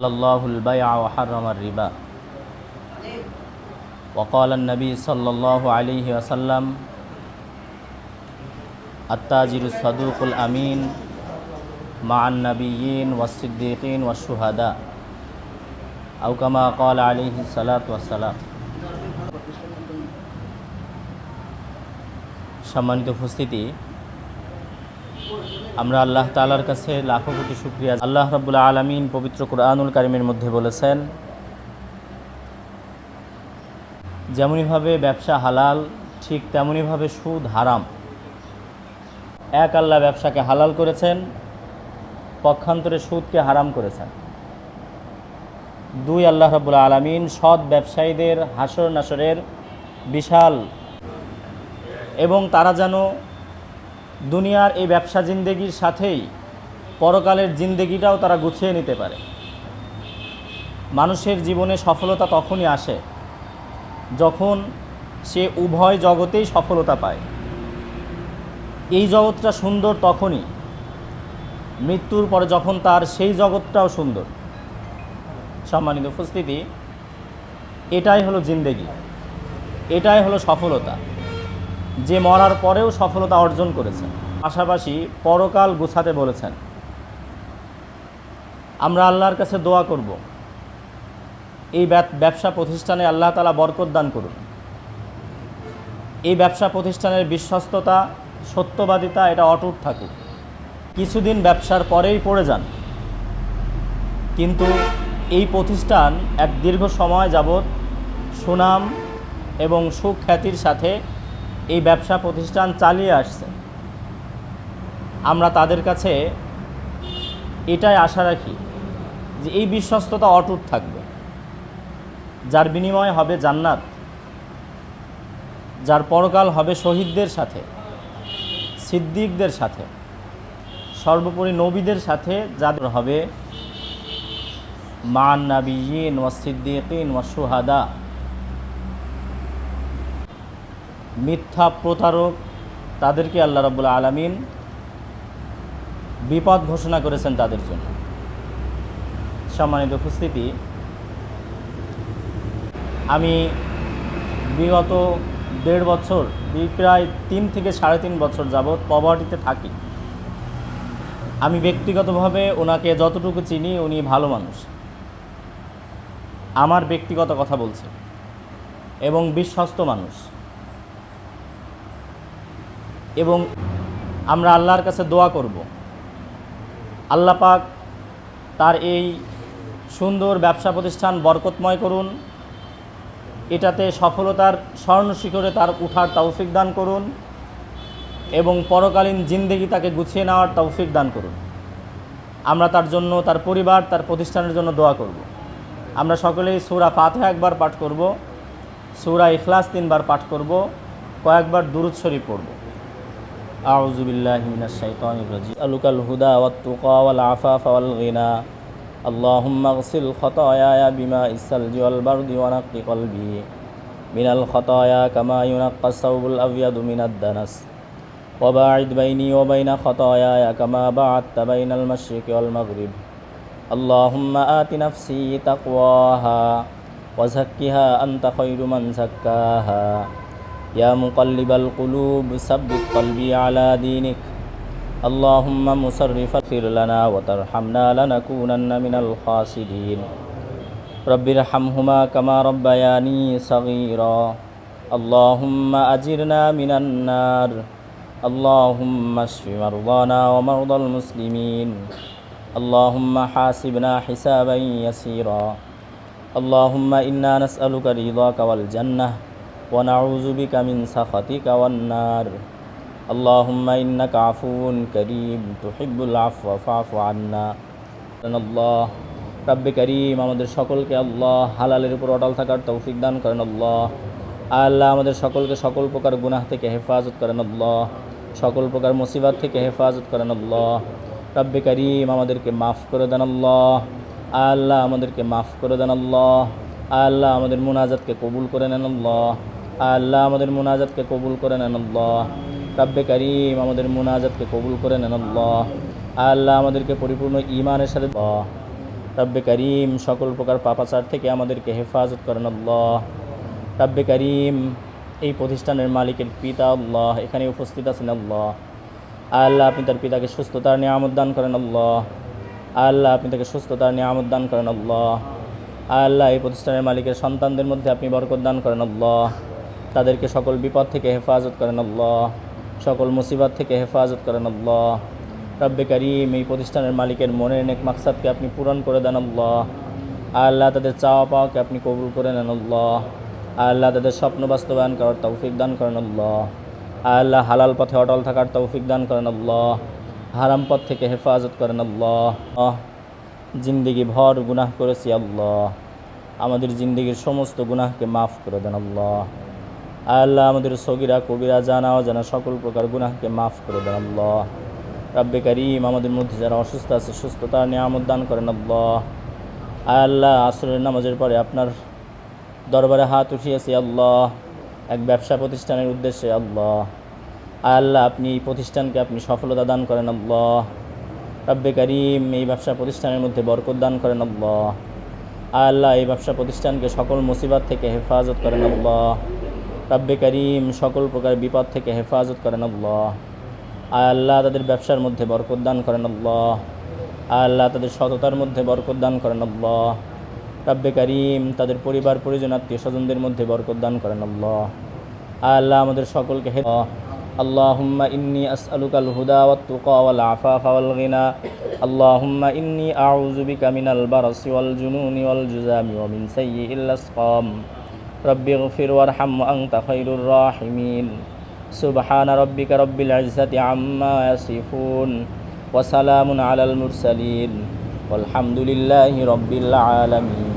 الله البيع وحرم الربا وقال النبي صلى الله عليه وسلم التاجر الصدوق الأمين مع النبيين والصديقين والشهداء أو كما قال عليه الصلاة والسلام সম্মানিত উপস্থিতি আমরা আল্লাহ তালার কাছে লাখো কোটি শুক্রিয়া। আল্লাহ রব্বুল আলমিন পবিত্র কোরআনুল কারিমের মধ্যে বলেছেন যেমনইভাবে ব্যবসা হালাল, ঠিক তেমনইভাবে সুদ হারাম। এক আল্লাহ ব্যবসাকে হালাল করেছেন, পক্ষান্তরে সুদকে হারাম করেছেন। দুই আল্লাহ রব্বুল আলমিন সৎ ব্যবসায়ীদের হাসর নাসরের বিশাল এবং তারা যেন দুনিয়ার এই ব্যবসা জিন্দেগির সাথেই পরকালের জিন্দেগিটাও তারা গুছিয়ে নিতে পারে। মানুষের জীবনে সফলতা তখনই আসে যখন সে উভয় জগতেই সফলতা পায়। এই জগৎটা সুন্দর তখনই, মৃত্যুর পরে যখন তার সেই জগৎটাও সুন্দর। সম্মানিত উপস্থিতি, এটাই হলো জিন্দেগি, এটাই হলো সফলতা। যে মরার পরেও সফলতা অর্জন করেছেন। পাশাপাশি পরকাল গুছাতে বলেছেন। আমরা আল্লাহর কাছে দোয়া করব। এই ব্যবসা প্রতিষ্ঠানে আল্লাহ তালা বরকত দান করুন। এই ব্যবসা প্রতিষ্ঠানের বিশ্বস্ততা, সত্যবাদিতা এটা অটুট থাকুক। কিছুদিন ব্যবসার পরেই পড়ে যান। কিন্তু এই প্রতিষ্ঠান এক দীর্ঘ সময় যাবৎ সুনাম এবং সুখ্যাতির সাথে এই ব্যবসা প্রতিষ্ঠান চালিয়ে আসছে। আমরা তাদের কাছে এটাই আশা রাখি যে এই বিশ্বস্ততা অটুট থাকবে। যার বিনিময় হবে জান্নাত, যার পরকাল হবে শহীদদের সাথে, সিদ্দিকদের সাথে, সর্বোপরি নবীদের সাথে, যাদের হবে মান নাবিয়িন ওয়া সিদ্দিকিন ওয়া সুহাদা মিথ্যা প্রতারক, তাদেরকে আল্লাহ রব্বুল আলমিন বিপদ ঘোষণা করেছেন তাদের জন্য। সম্মানিত উপস্থিতি, আমি বিগত দেড় বছর, প্রায় তিন থেকে সাড়ে তিন বছর যাবৎ পভার্টিতে থাকি। আমি ব্যক্তিগতভাবে ওনাকে যতটুকু চিনি, উনি ভালো মানুষ। আমার ব্যক্তিগত কথা বলছে। এবং বিশ্বস্ত মানুষ। এবং আমরা আল্লাহর কাছে দোয়া করব। আল্লাহ পাক তার এই সুন্দর ব্যবসা প্রতিষ্ঠান বরকতময় করুন। এটাতে সফলতার স্বর্ণ শিখরে তার উঠার তৌফিক দান করুন এবং পরকালীন জিন্দেগি তাকে গুছিয়ে নেওয়ার তৌফিক দান করুন। আমরা তার জন্য, তার পরিবার, তার প্রতিষ্ঠানের জন্য দোয়া করব। আমরা সকলেই সুরা ফাতেহা একবার পাঠ করব, সুরা ইখলাস তিনবার পাঠ করব, কয়েকবার দুরুদ শরীফ পড়ব। أعوذ بالله من الشيطان الرجيم أسألك الهدى والتقى والعفاف والغنى اللهم اغسل خطاياي بماء الثلج والبرد ونق قلبي من الخطايا كما ينقى الثوب الأبيض من الدنس وباعد بيني وبين خطاياي كما بعدت بين المشرق والمغرب اللهم آت نفسي تقواها وزكها أنت خير من زكاها يا مقلب القلوب ثبت قلبي على دينك. اللهم مصرف اغفر لنا وترحمنا لنكونن من الخاسرين. رب ارحمهما كما ربياني صغيرا. اللهم أجرنا من النار. اللهم اشف مرضانا ومرضى المسلمين. اللهم حاسبنا حسابا يسيرا. اللهم إنا نسألك رضاك والجنة. ونعوذ بك من سخطك والنار اللهم إنك عفو كريم تحب العفو فاعف عنا الله রব্বে করিম আমাদের সকলকে আল্লাহ হালালের উপর অটল থাকার তৌফিক দান করেন আল্লাহ আল্লাহ আমাদের সকলকে সকল প্রকার গুনাহ থেকে হেফাজত করেন আল্লাহ সকল প্রকার মুসিবত থেকে হেফাজত করেন আল্লাহ রব্বে করিম আমাদেরকে মাফ করে দেন আল্লাহ আল্লাহ আমাদেরকে মাফ করে দেন আল্লাহ আল্লাহ আমাদের মুনাজাতকে কবুল করে নেন আল্লাহ আল্লাহ আমাদের মুনাজাতকে কবুল করে নেন আল্লাহ। রব্বে করিম আমাদের মুনাজাতকে কবুল করে নেন আল্লাহ। আল্লাহ আমাদেরকে পরিপূর্ণ ইমানের সাথে রব্বে করিম সকল প্রকার পাপাচার থেকে আমাদেরকে হেফাজত করেন আল্লাহ। রব্বে করিম এই প্রতিষ্ঠানের মালিকের পিতা আল্লাহ এখানে উপস্থিত আছেন আল্লাহ। আল্লাহ আপনি তার পিতাকে সুস্থতার নিয়ামত দান করেন আল্লাহ। আল্লাহ আপনি তাকে সুস্থতার নিয়ামত দান করেন আল্লাহ। আল্লাহ এই প্রতিষ্ঠানের মালিকের সন্তানদের মধ্যে আপনি বরকত দান করেন আল্লাহ। তাদেরকে সকল বিপদ থেকে হেফাজত করেন আল্লাহ। সকল মুসিবত থেকে হেফাজত করেন আল্লাহ। রব্বে করিম, এই প্রতিষ্ঠানের মালিকের মনের নেক মাকসাদকে আপনি পূরণ করে দেন আল্লাহ। আল্লাহ তাদের চাওয়া পাওয়াকে আপনি কবুল করে নেন আল্লাহ। আল্লাহ তাদের স্বপ্ন বাস্তবায়ন করার তৌফিক দান করেন আল্লাহ। আল্লাহ হালাল পথে অটল থাকার তৌফিক দান করেন আল্লাহ। হারাম পথ থেকে হেফাজত করেন আল্লাহ। জিন্দিগি ভর গুনাহ করেছি আল্লাহ। আমাদের জিন্দিগির সমস্ত গুনাহকে মাফ করে দেন আল্লাহ। আল্লাহ আমাদের সগিরা, কবিরা জানা অজানা সকল প্রকার গুনাহকে মাফ করে দেন আল্লাহ। রাব্বে করিম আমাদের মধ্যে যারা অসুস্থ আছে, সুস্থতার নিয়ামত দান করেন আল্লাহ। আল্লাহ, আসরের নামাজের পরে আপনার দরবারে হাত উঠিয়েছি আল্লাহ, এক ব্যবসা প্রতিষ্ঠানের উদ্দেশ্যে আল্লাহ। আল্লাহ, আপনি এই প্রতিষ্ঠানকে আপনি সফলতা দান করেন আল্লাহ। রব্বে করিম এই ব্যবসা প্রতিষ্ঠানের মধ্যে বরকত দান করেন আল্লাহ। আল্লাহ, এই ব্যবসা প্রতিষ্ঠানকে সকল মুসিবাত থেকে হেফাজত করেন আল্লাহ। রব্বে করিম সকল প্রকার বিপদ থেকে হেফাজত করেন আল্লাহ আল্লাহ তাদের ব্যবসার মধ্যে বরকত দান করেন আল্লাহ আল্লাহ তাদের সততার মধ্যে বরকত দান করেন আল্লাহ রব্বে করিম তাদের পরিবার পরিজন আত্মীয় স্বজনদের মধ্যে বরকত দান করেন আল্লাহ আল্লাহ আমাদের সকলকে হে اللهم إني أسألك الهدى والتقى والعفاف والغنى اللهم إني أعوذ بك من البرص والجنون والجزام ومن سيء الأسقام رب اغفر وارحم وأنت خير الراحمين سبحان ربك رب العزة عما يصفون وسلام على المرسلين والحمد لله رب العالمين